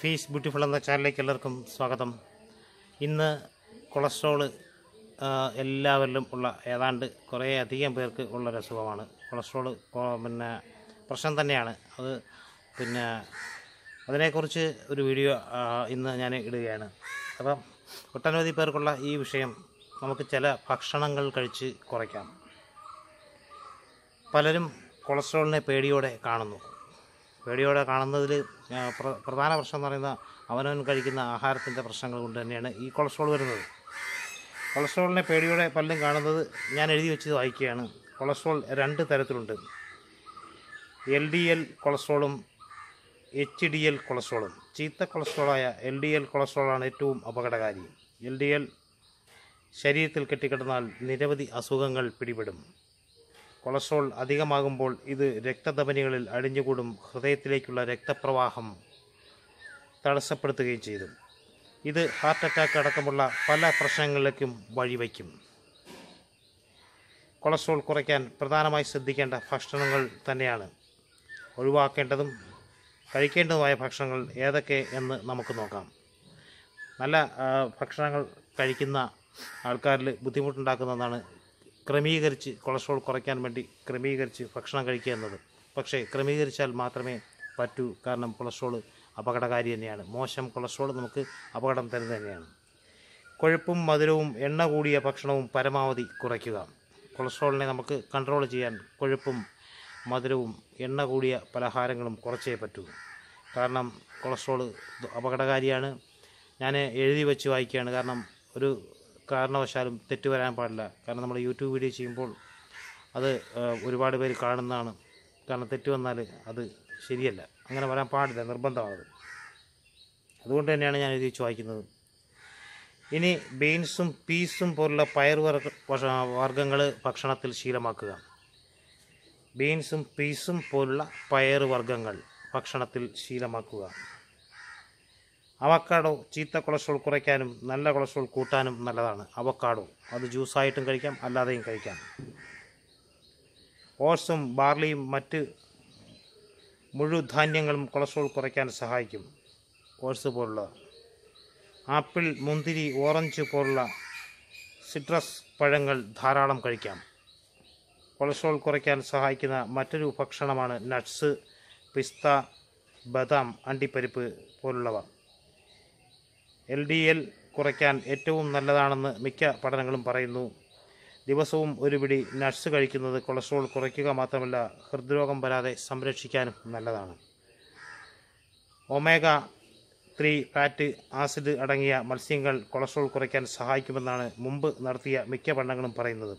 Fees beautiful എന്ന ചാനലിലേക്ക് എല്ലാവർക്കും സ്വാഗതം. ഇന്ന് കൊളസ്ട്രോൾ എല്ലാവരിലും ഉള്ള ഏതാണ്ട് കുറേ അധികം പേർക്ക് ഉള്ളൊരു അസുഖമാണ്. കൊളസ്ട്രോൾ പിന്നെ പ്രശ്നം തന്നെയാണ്. അത് പിന്നെ അതിനെക്കുറിച്ച് ഒരു വീഡിയോ ഇന്ന് ഞാൻ ഇടുകയാണ്. അപ്പം ഒട്ടനവധി പേർക്കുള്ള ഈ വിഷയം നമുക്ക് ചില ഭക്ഷണങ്ങൾ കഴിച്ച് കുറയ്ക്കാം. പലരും കൊളസ്ട്രോളിനെ പേടിയോടെ കാണുന്നു. പേടിയോടെ കാണുന്നതിൽ പ്ര- പ്രധാന പ്രശ്നം എന്ന് പറയുന്ന അവനവൻ കഴിക്കുന്ന ആഹാരത്തിന്റെ പ്രശ്നങ്ങൾ കൊണ്ട് തന്നെയാണ് ഈ കൊളസ്ട്രോൾ വരുന്നത്. കൊളസ്ട്രോളിനെ പേടിയോടെ പലരും കാണുന്നത് ഞാൻ എഴുതി വെച്ചത് വായിക്കുകയാണ്. കൊളസ്ട്രോൾ രണ്ട് തരത്തിലുണ്ട്. എൽ ഡി എൽ കൊളസ്ട്രോളും എച്ച് ഡി എൽ കൊളസ്ട്രോളും. ചീത്ത കൊളസ്ട്രോളായ എൽ ഡി എൽ കൊളസ്ട്രോളാണ് ഏറ്റവും അപകടകാരി. എൽ ഡി എൽ ശരീരത്തിൽ കെട്ടിക്കിടന്നാൽ നിരവധി അസുഖങ്ങൾ പിടിപെടും. കൊളസ്ട്രോൾ അധികമാകുമ്പോൾ ഇത് രക്തധമനികളിൽ അടിഞ്ഞുകൂടും. ഹൃദയത്തിലേക്കുള്ള രക്തപ്രവാഹം തടസ്സപ്പെടുത്തുകയും ചെയ്തു. ഇത് ഹാർട്ട് അറ്റാക്ക് അടക്കമുള്ള പല പ്രശ്നങ്ങളിലേക്കും വഴിവയ്ക്കും കൊളസ്ട്രോൾ കുറയ്ക്കാൻ പ്രധാനമായി ശ്രദ്ധിക്കേണ്ട ഭക്ഷണങ്ങൾ തന്നെയാണ്. ഒഴിവാക്കേണ്ടതും കഴിക്കേണ്ടതുമായ ഭക്ഷണങ്ങൾ ഏതൊക്കെ എന്ന് നമുക്ക് നോക്കാം. നല്ല ഭക്ഷണങ്ങൾ കഴിക്കുന്ന ആൾക്കാരിൽ ബുദ്ധിമുട്ടുണ്ടാക്കുന്നതാണ് ക്രമീകരിച്ച് കൊളസ്ട്രോൾ കുറയ്ക്കാൻ വേണ്ടി ക്രമീകരിച്ച് ഭക്ഷണം കഴിക്കുക എന്നത്. പക്ഷേ ക്രമീകരിച്ചാൽ മാത്രമേ പറ്റൂ. കാരണം കൊളസ്ട്രോൾ അപകടകാരി തന്നെയാണ്. മോശം കൊളസ്ട്രോൾ നമുക്ക് അപകടം തരുന്നത് തന്നെയാണ്. കൊഴുപ്പും മധുരവും എണ്ണ കൂടിയ ഭക്ഷണവും പരമാവധി കുറയ്ക്കുക. കൊളസ്ട്രോളിനെ നമുക്ക് കൺട്രോൾ ചെയ്യാൻ കൊഴുപ്പും മധുരവും എണ്ണ കൂടിയ പലഹാരങ്ങളും കുറച്ചേ പറ്റൂ. കാരണം കൊളസ്ട്രോൾ അപകടകാരിയാണ്. ഞാൻ എഴുതി വെച്ച് വായിക്കുകയാണ്. കാരണം ഒരു കാരണവശാലും തെറ്റ് വരാൻ പാടില്ല. കാരണം നമ്മൾ യൂട്യൂബ് വീഡിയോ ചെയ്യുമ്പോൾ അത് ഒരുപാട് പേര് കാണുന്നതാണ്. കാരണം തെറ്റ് വന്നാൽ അത് ശരിയല്ല. അങ്ങനെ വരാൻ പാടില്ല നിർബന്ധമാണത്. അതുകൊണ്ട് തന്നെയാണ് ഞാൻ ഇത് ചോദിക്കുന്നത്. ഇനി ബീൻസും പീസും പോലുള്ള പയർ വർഗ വർഗങ്ങൾ ഭക്ഷണത്തിൽ ശീലമാക്കുക. ബീൻസും പീസും പോലുള്ള പയർ വർഗങ്ങൾ ഭക്ഷണത്തിൽ ശീലമാക്കുക. അവക്കാഡോ ചീത്ത കൊളസ്ട്രോൾ കുറയ്ക്കാനും നല്ല കൊളസ്ട്രോൾ കൂട്ടാനും നല്ലതാണ്. അവക്കാഡോ അത് ജ്യൂസായിട്ടും കഴിക്കാം അല്ലാതെയും കഴിക്കാം. ഓട്സും ബാർലിയും മറ്റ് മുഴുധാന്യങ്ങളും കൊളസ്ട്രോൾ കുറയ്ക്കാൻ സഹായിക്കും. ഓട്സ് പോലുള്ള ആപ്പിൾ മുന്തിരി ഓറഞ്ച് പോലുള്ള സിട്രസ് പഴങ്ങൾ ധാരാളം കഴിക്കാം. കൊളസ്ട്രോൾ കുറയ്ക്കാൻ സഹായിക്കുന്ന മറ്റൊരു ഭക്ഷണമാണ് നട്ട്സ് പിസ്ത ബദാം അണ്ടിപ്പരിപ്പ് പോലുള്ളവ. എൽ ഡി എൽ കുറയ്ക്കാൻ ഏറ്റവും നല്ലതാണെന്ന് മിക്ക പഠനങ്ങളും പറയുന്നു. ദിവസവും ഒരു പിടി നട്ട്സ് കഴിക്കുന്നത് കൊളസ്ട്രോൾ കുറയ്ക്കുക മാത്രമല്ല ഹൃദ്രോഗം വരാതെ സംരക്ഷിക്കാനും നല്ലതാണ്. ഒമേഗ ത്രീ ഫാറ്റ് ആസിഡ് അടങ്ങിയ മത്സ്യങ്ങൾ കൊളസ്ട്രോൾ കുറയ്ക്കാൻ സഹായിക്കുമെന്നാണ് മുമ്പ് നടത്തിയ മിക്ക പഠനങ്ങളും പറയുന്നത്.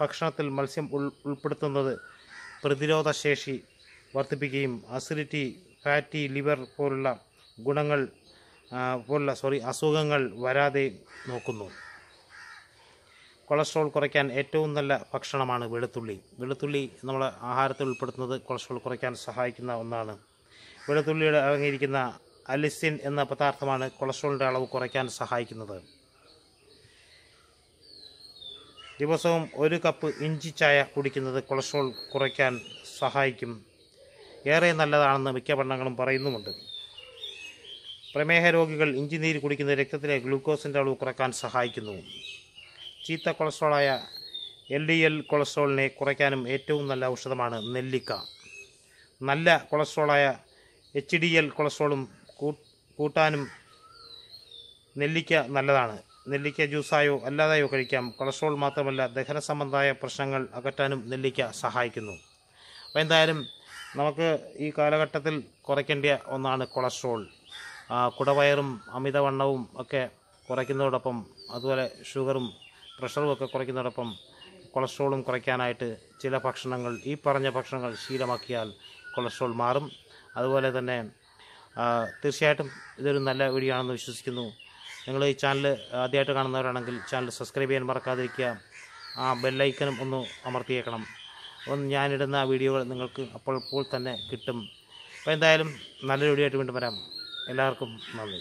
ഭക്ഷണത്തിൽ മത്സ്യം ഉൾ ഉൾപ്പെടുത്തുന്നത് പ്രതിരോധ ശേഷി വർദ്ധിപ്പിക്കുകയും അസിഡിറ്റി ഫാറ്റി ലിവർ പോലുള്ള ഗുണങ്ങൾ പോലുള്ള സോറി അസുഖങ്ങൾ വരാതെ നോക്കുന്നു. കൊളസ്ട്രോൾ കുറയ്ക്കാൻ ഏറ്റവും നല്ല ഭക്ഷണമാണ് വെളുത്തുള്ളി. വെളുത്തുള്ളി നമ്മൾ ആഹാരത്തിൽ ഉൾപ്പെടുത്തുന്നത് കൊളസ്ട്രോൾ കുറയ്ക്കാൻ സഹായിക്കുന്ന ഒന്നാണ്. വെളുത്തുള്ളിയുടെ അടങ്ങിയിരിക്കുന്ന അലിസിൻ എന്ന പദാർത്ഥമാണ് കൊളസ്ട്രോളിന്റെ അളവ് കുറയ്ക്കാൻ സഹായിക്കുന്നത്. ദിവസവും ഒരു കപ്പ് ഇഞ്ചി ചായ കുടിക്കുന്നത് കൊളസ്ട്രോൾ കുറയ്ക്കാൻ സഹായിക്കും. ഏറെ നല്ലതാണെന്ന് മിക്ക പഠനങ്ങളും പറയുന്നുമുണ്ട്. പ്രമേഹ രോഗികൾ ഇഞ്ചി നീര് കുടിക്കുന്ന രക്തത്തിലെ ഗ്ലൂക്കോസിന്റെ അളവ് കുറയ്ക്കാൻ സഹായിക്കുന്നു. ചീത്ത കൊളസ്ട്രോളായ എൽ ഡി എൽ കൊളസ്ട്രോളിനെ കുറയ്ക്കാനും ഏറ്റവും നല്ല ഔഷധമാണ് നെല്ലിക്ക. നല്ല കൊളസ്ട്രോളായ എച്ച് ഡി എൽ കൊളസ്ട്രോളും കൂട്ടാനും നെല്ലിക്ക നല്ലതാണ്. നെല്ലിക്ക ജ്യൂസായോ അല്ലാതെയോ കഴിക്കാം. കൊളസ്ട്രോൾ മാത്രമല്ല ദഹന സംബന്ധമായ പ്രശ്നങ്ങൾ അകറ്റാനും നെല്ലിക്ക സഹായിക്കുന്നു. അപ്പോൾ എന്തായാലും നമുക്ക് ഈ കാലഘട്ടത്തിൽ കുറയ്ക്കേണ്ട ഒന്നാണ് കൊളസ്ട്രോൾ. കുടവയറും അമിതവണ്ണവും ഒക്കെ കുറയ്ക്കുന്നതോടൊപ്പം അതുപോലെ ഷുഗറും പ്രഷറും ഒക്കെ കുറയ്ക്കുന്നതോടൊപ്പം കൊളസ്ട്രോളും കുറയ്ക്കാനായിട്ട് ചില ഭക്ഷണങ്ങൾ ഈ പറഞ്ഞ ഭക്ഷണങ്ങൾ ശീലമാക്കിയാൽ കൊളസ്ട്രോൾ മാറും. അതുപോലെ തന്നെ തീർച്ചയായിട്ടും ഇതൊരു നല്ല വീഡിയോ ആണെന്ന് വിശ്വസിക്കുന്നു. നിങ്ങൾ ഈ ചാനൽ ആദ്യമായിട്ട് കാണുന്നവരാണെങ്കിൽ ചാനൽ സബ്സ്ക്രൈബ് ചെയ്യാൻ മറക്കാതിരിക്കുക. ആ ബെല്ലൈക്കനും ഒന്ന് അമർത്തിയേക്കണം. ഒന്ന് ഞാനിടുന്ന വീഡിയോകൾ നിങ്ങൾക്ക് അപ്പോൾ തന്നെ കിട്ടും. അപ്പോൾ എന്തായാലും നല്ലൊരു വീഡിയോ ആയിട്ട് വീണ്ടും വരാം. എല്ലാവർക്കും നന്ദി.